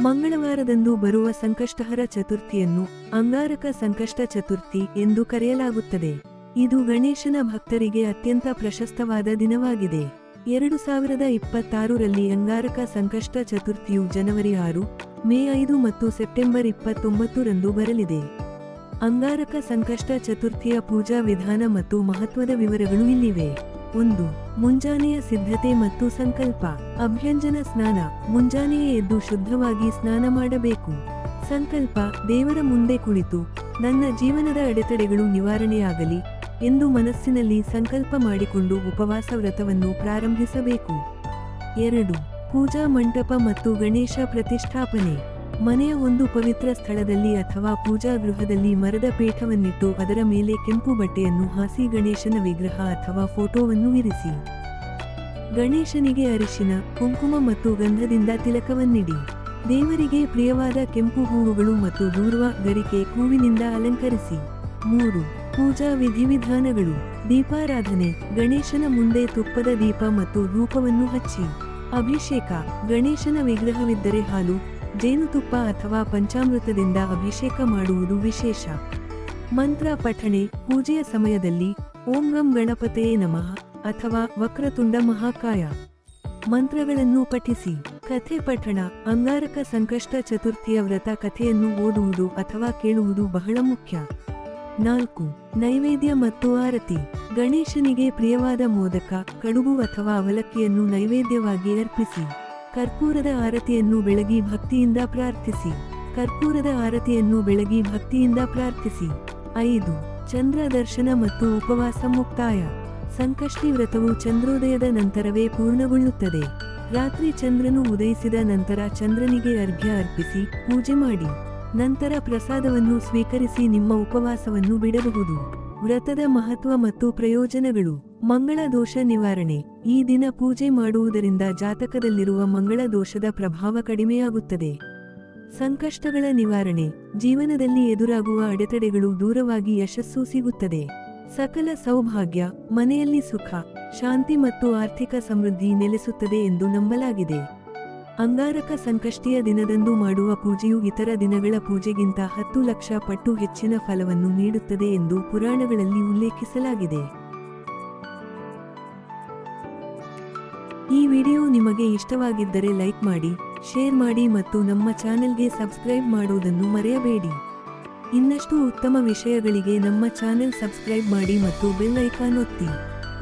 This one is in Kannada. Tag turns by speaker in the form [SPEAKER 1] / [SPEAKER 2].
[SPEAKER 1] ಮಂಗಳವಾರದಂದು ಬರುವ ಸಂಕಷ್ಟಹರ ಚತುರ್ಥಿಯನ್ನು ಅಂಗಾರಕ ಸಂಕಷ್ಟ ಚತುರ್ಥಿ ಎಂದು ಕರೆಯಲಾಗುತ್ತದೆ. ಇದು ಗಣೇಶನ ಭಕ್ತರಿಗೆ ಅತ್ಯಂತ ಪ್ರಶಸ್ತವಾದ ದಿನವಾಗಿದೆ. ಎರಡು ಸಾವಿರದ ಇಪ್ಪತ್ತಾರರಲ್ಲಿ ಅಂಗಾರಕ ಸಂಕಷ್ಟ ಚತುರ್ಥಿಯು ಜನವರಿ ಆರು, ಮೇ ಐದು ಮತ್ತು ಸೆಪ್ಟೆಂಬರ್ ಇಪ್ಪತ್ತೊಂಬತ್ತರಂದು ಬರಲಿದೆ. ಅಂಗಾರಕ ಸಂಕಷ್ಟ ಚತುರ್ಥಿಯ ಪೂಜಾ ವಿಧಾನ ಮತ್ತು ಮಹತ್ವದ ವಿವರಗಳು ಇಲ್ಲಿವೆ. ಒಂದು, ಮುಂಜಾನೆಯ ಸಿದ್ಧತೆ ಮತ್ತು ಸಂಕಲ್ಪ. ಅಭ್ಯಂಜನ ಸ್ನಾನ, ಮುಂಜಾನೆಯೇ ಎದ್ದು ಶುದ್ಧವಾಗಿ ಸ್ನಾನ ಮಾಡಬೇಕು. ಸಂಕಲ್ಪ, ದೇವರ ಮುಂದೆ ಕುಳಿತು, ನನ್ನ ಜೀವನದ ಅಡೆತಡೆಗಳು ನಿವಾರಣೆಯಾಗಲಿ ಎಂದು ಮನಸ್ಸಿನಲ್ಲಿ ಸಂಕಲ್ಪ ಮಾಡಿಕೊಂಡು ಉಪವಾಸ ವ್ರತವನ್ನು ಪ್ರಾರಂಭಿಸಬೇಕು. ಎರಡು, ಪೂಜಾ ಮಂಟಪ ಮತ್ತು ಗಣೇಶ ಪ್ರತಿಷ್ಠಾಪನೆ. ಮನೆಯ ಒಂದು ಪವಿತ್ರ ಸ್ಥಳದಲ್ಲಿ ಅಥವಾ ಪೂಜಾ ಗೃಹದಲ್ಲಿ ಮರದ ಪೀಠವನ್ನಿಟ್ಟು ಅದರ ಮೇಲೆ ಕೆಂಪು ಬಟ್ಟೆಯನ್ನು ಹಾಸಿ ಗಣೇಶನ ವಿಗ್ರಹ ಅಥವಾ ಫೋಟೋವನ್ನು ಇರಿಸಿ. ಗಣೇಶನಿಗೆ ಅರಿಶಿನ, ಕುಂಕುಮ ಮತ್ತು ಗಂಧದಿಂದ ತಿಲಕವನ್ನಿಡಿ. ದೇವರಿಗೆ ಪ್ರಿಯವಾದ ಕೆಂಪು ಹೂವುಗಳು ಮತ್ತು ದೂರ್ವ ಗರಿಕೆ ಹೂವಿನಿಂದ ಅಲಂಕರಿಸಿ. ಮೂರು, ಪೂಜಾ ವಿಧಿವಿಧಾನಗಳು. ದೀಪಾರಾಧನೆ, ಗಣೇಶನ ಮುಂದೆ ತುಪ್ಪದ ದೀಪ ಮತ್ತು ರೂಪವನ್ನು ಹಚ್ಚಿ. ಅಭಿಷೇಕ, ಗಣೇಶನ ವಿಗ್ರಹವಿದ್ದರೆ ಹಾಲು ಜೇನುತುಪ್ಪ ಅಥವಾ ಪಂಚಾಮೃತದಿಂದ ಅಭಿಷೇಕ ಮಾಡುವುದು ವಿಶೇಷ. ಮಂತ್ರ ಪಠಣೆ, ಪೂಜೆಯ ಸಮಯದಲ್ಲಿ ಓಂ ಗಂ ಗಣಪತೆಯೇ ನಮಃ ಅಥವಾ ವಕ್ರತುಂಡ ಮಹಾಕಾಯ. ಮಂತ್ರಗಳನ್ನು ಪಠಿಸಿ. ಕಥೆ ಪಠಣ, ಅಂಗಾರಕ ಸಂಕಷ್ಟ ಚತುರ್ಥಿಯ ವ್ರತ ಕಥೆಯನ್ನು ಓದುವುದು ಅಥವಾ ಕೇಳುವುದು ಬಹಳ ಮುಖ್ಯ. ನಾಲ್ಕು, ನೈವೇದ್ಯ ಮತ್ತು ಆರತಿ. ಗಣೇಶನಿಗೆ ಪ್ರಿಯವಾದ ಮೋದಕ, ಕಡುಬು ಅಥವಾ ಅವಲಕ್ಕಿಯನ್ನು ನೈವೇದ್ಯವಾಗಿ ಅರ್ಪಿಸಿ. ಕರ್ಪೂರದ ಆರತಿಯನ್ನು ಬೆಳಗಿ ಭಕ್ತಿಯಿಂದ ಪ್ರಾರ್ಥಿಸಿ. ಕರ್ಪೂರದ ಆರತಿಯನ್ನು ಬೆಳಗಿ ಭಕ್ತಿಯಿಂದ ಪ್ರಾರ್ಥಿಸಿ. ಐದು, ಚಂದ್ರ ದರ್ಶನ ಮತ್ತು ಉಪವಾಸ ಮುಕ್ತಾಯ. ಸಂಕಷ್ಟಿ ವ್ರತವು ಚಂದ್ರೋದಯದ ನಂತರವೇ ಪೂರ್ಣಗೊಳ್ಳುತ್ತದೆ. ರಾತ್ರಿ ಚಂದ್ರನು ಉದಯಿಸಿದ ನಂತರ ಚಂದ್ರನಿಗೆ ಅರ್ಘ್ಯ ಅರ್ಪಿಸಿ ಪೂಜೆ ಮಾಡಿ. ನಂತರ ಪ್ರಸಾದವನ್ನು ಸ್ವೀಕರಿಸಿ ನಿಮ್ಮ ಉಪವಾಸವನ್ನು ಬಿಡಬಹುದು. ವ್ರತದ ಮಹತ್ವ ಮತ್ತು ಪ್ರಯೋಜನಗಳು. ಮಂಗಳ ದೋಷ ನಿವಾರಣೆ. ಈ ದಿನ ಪೂಜೆ ಮಾಡುವುದರಿಂದ ಜಾತಕದಲ್ಲಿರುವ ಮಂಗಳ ದೋಷದ ಪ್ರಭಾವ ಕಡಿಮೆಯಾಗುತ್ತದೆ. ಸಂಕಷ್ಟಗಳ ನಿವಾರಣೆ. ಜೀವನದಲ್ಲಿ ಎದುರಾಗುವ ಅಡೆತಡೆಗಳು ದೂರವಾಗಿ ಯಶಸ್ಸು ಸಿಗುತ್ತದೆ. ಸಕಲ ಸೌಭಾಗ್ಯ, ಮನೆಯಲ್ಲಿ ಸುಖ, ಶಾಂತಿ ಮತ್ತು ಆರ್ಥಿಕ ಸಮೃದ್ಧಿ ನೆಲೆಸುತ್ತದೆ ಎಂದು ನಂಬಲಾಗಿದೆ. ಅಂಗಾರಕ ಸಂಕಷ್ಟಿಯ ದಿನದಂದು ಮಾಡುವ ಪೂಜೆಯು ಇತರ ದಿನಗಳ ಪೂಜೆಗಿಂತ ಹತ್ತು ಲಕ್ಷ ಪಟ್ಟು ಹೆಚ್ಚಿನ ಫಲವನ್ನು ನೀಡುತ್ತದೆ ಎಂದು ಪುರಾಣಗಳಲ್ಲಿ ಉಲ್ಲೇಖಿಸಲಾಗಿದೆ. ಈ ವಿಡಿಯೋ ನಿಮಗೆ ಇಷ್ಟವಾಗಿದ್ದರೆ ಲೈಕ್ ಮಾಡಿ, ಶೇರ್ ಮಾಡಿ ಮತ್ತು ನಮ್ಮ ಚಾನೆಲ್ಗೆ ಸಬ್ಸ್ಕ್ರೈಬ್ ಮಾಡುವುದನ್ನು ಮರೆಯಬೇಡಿ. ಇನ್ನಷ್ಟು ಉತ್ತಮ ವಿಷಯಗಳಿಗೆ ನಮ್ಮ ಚಾನೆಲ್ ಸಬ್ಸ್ಕ್ರೈಬ್ ಮಾಡಿ ಮತ್ತು ಬೆಲ್ ಐಕಾನ್ ಒತ್ತಿ.